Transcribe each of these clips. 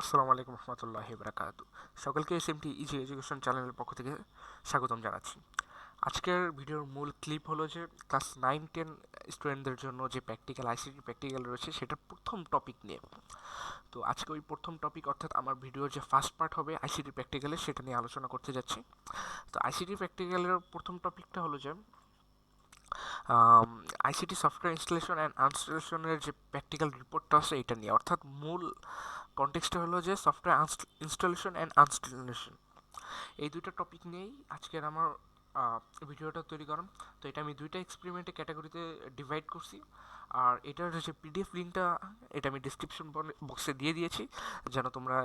আসসালামু আলাইকুম রহমতুল্লাহি বারাকাতু। সকলকে S M T easy education চ্যানেলের পক্ষ থেকে স্বাগতম জানাচ্ছি। আজকের ভিডিওর মূল ক্লিপ হলো যে ক্লাস নাইন টেন স্টুডেন্টদের জন্য যে প্র্যাকটিক্যাল আইসিটি প্র্যাকটিক্যাল রয়েছে সেটার প্রথম টপিক নিয়ে। তো আজকে ওই প্রথম টপিক অর্থাৎ আমার ভিডিওর যে ফার্স্ট পার্ট হবে আইসিটি প্র্যাকটিক্যালের সেটা নিয়ে আলোচনা করতে যাচ্ছি। তো আইসিটি প্র্যাকটিক্যালের প্রথম টপিকটা হলো যে আইসিটি সফটওয়্যার ইনস্টলেশন অ্যান্ড আনস্টলেশনের যে প্র্যাকটিক্যাল রিপোর্টটা আছে, এটা নিয়ে। অর্থাৎ মূল কনটেক্সটটা হলো যে সফটওয়্যার ইনস্টলেশন অ্যান্ড আনস্টলেশন এই দুইটা টপিক নিয়েই আজকের আমার ভিডিওটা তৈরি করাম। তো এটা আমি দুইটা এক্সপেরিমেন্টে ক্যাটাগরিতে ডিভাইড করছি। আর এটার যে পিডিএফ লিঙ্কটা এটা আমি ডিসক্রিপশন বক্সে দিয়ে দিয়েছি, যেন তোমরা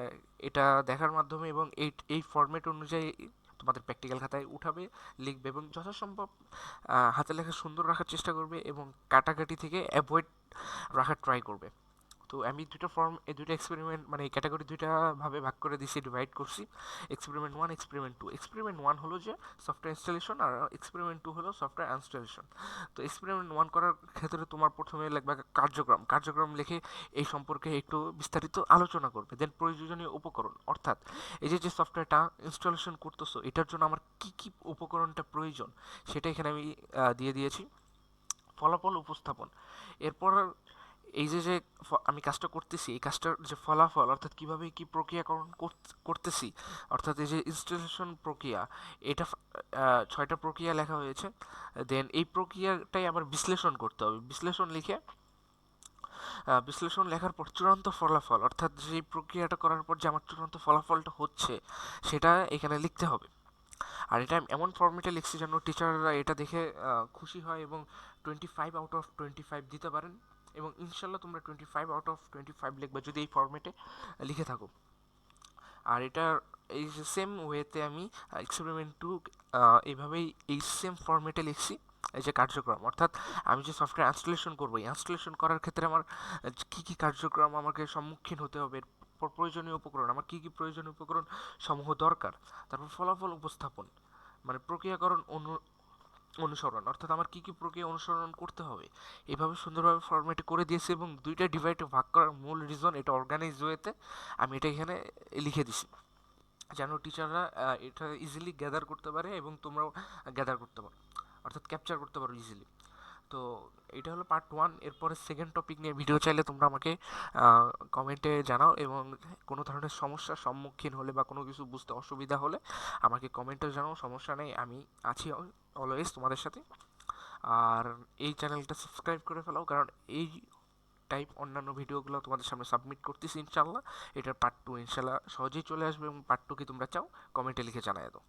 এটা দেখার মাধ্যমে এবং এই এই ফর্মেট অনুযায়ী তোমাদের প্র্যাকটিক্যাল খাতায় উঠাবে, লিখবে এবং যথাসম্ভব হাতে লেখা সুন্দর রাখার চেষ্টা করবে এবং কাটাকাটি থেকে অ্যাভয়েড রাখার ট্রাই করবে। তো আমি দুটো ফর্ম এই দুটো এক্সপেরিমেন্ট মানে ক্যাটাগরি দুইটা ভাবে ভাগ করে দিয়েছি ডিভাইড করছি। Experiment one experiment two experiment one হলো যে সফটওয়্যার ইনস্টলেশন আর এক্সপেরিমেন্ট টু হলো সফটওয়্যার ইনস্টলেশন তো এক্সপেরিমেন্ট ওয়ান করার ক্ষেত্রে তোমার প্রথমে লাগবে কার্যক্রম। কার্যক্রম লিখে এই সম্পর্কে একটু বিস্তারিত আলোচনা করবে। দেন প্রয়োজনীয় উপকরণ। অর্থাৎ এই যে যে সফটওয়্যারটা ইনস্টলেশন করতেছো, এটার জন্য আমার কী কী উপকরণটা প্রয়োজন, সেটা এখানে আমি দিয়ে দিয়েছি। ফলাফল উপস্থাপন। এরপর এই যে যে আমি কাজটা করতেছি, এই কাজটার যে ফলাফল, অর্থাৎ কীভাবে কী প্রক্রিয়াকরণ করতেছি, অর্থাৎ এই যে ইনস্টলেশন প্রক্রিয়া, এটা ছয়টা প্রক্রিয়া লেখা হয়েছে দেন এই প্রক্রিয়াটাই আমার বিশ্লেষণ করতে হবে। বিশ্লেষণ লিখে বিশ্লেষণ লেখার পর চূড়ান্ত ফলাফল, অর্থাৎ যে প্রক্রিয়াটা করার পর যে আমার চূড়ান্ত ফলাফলটা হচ্ছে, সেটা এখানে লিখতে হবে। আর এটা এমন ফর্মেটে লিখছি যেন টিচাররা এটা দেখে খুশি হয় এবং twenty five out of twenty five দিতে পারেন। এবং ইনশাল্লাহ তোমরা twenty five out of twenty five লিখবে যদি এই ফর্মেটে লিখে থাকো। আর এটা এই সেম ওয়েতে আমি এক্সপেরিমেন্ট টু এইভাবেই এই সেম ফর্মেটে লিখছি, এই যে কার্যক্রম। অর্থাৎ আমি যে সফটওয়্যার ইনস্টলেশন করব ইনস্টলেশন করার ক্ষেত্রে আমার কী কী কার্যক্রম আমাকে সম্মুখীন হতে হবে প্রয়োজনীয় উপকরণ, আমার কী কী প্রয়োজনীয় উপকরণ সমূহ দরকার, তারপর ফলাফল উপস্থাপন মানে প্রক্রিয়াকরণ অনু অনুসরণ, অর্থাৎ আমার কী কী প্রক্রিয়া অনুসরণ করতে হবে, এভাবে সুন্দরভাবে ফর্মেট করে দিয়েছি এবং দুইটা ডিভাইডে ভাগ করার মূল রিজন এটা অর্গানাইজ ওয়েতে আমি এটা এখানে লিখে দিছি। যেন টিচাররা এটা ইজিলি গ্যাদার করতে পারে এবং তোমরাও গ্যাদার করতে পারো, অর্থাৎ ক্যাপচার করতে পারো ইজিলি তো এটা হলো পার্ট ওয়ান এরপরে সেকেন্ড টপিক নিয়ে ভিডিও চাইলে তোমরা আমাকে কমেন্টে জানাও এবং কোনো ধরনের সমস্যার সম্মুখীন হলে বা কোনো কিছু বুঝতে অসুবিধা হলে আমাকে কমেন্টে জানাও, সমস্যা নেই, আমি আছি অলওয়েজ তোমাদের সাথে। আর এই চ্যানেলটা সাবস্ক্রাইব করে ফেলাও, কারণ এই টাইপ অন্যান্য ভিডিওগুলো তোমাদের সামনে সাবমিট করতেছি ইনশাল্লাহ এটার পার্ট টু ইনশাল্লাহ সহজেই চলে আসবে এবং পার্ট টু কি তোমরা চাও কমেন্টে লিখে জানাই দাও।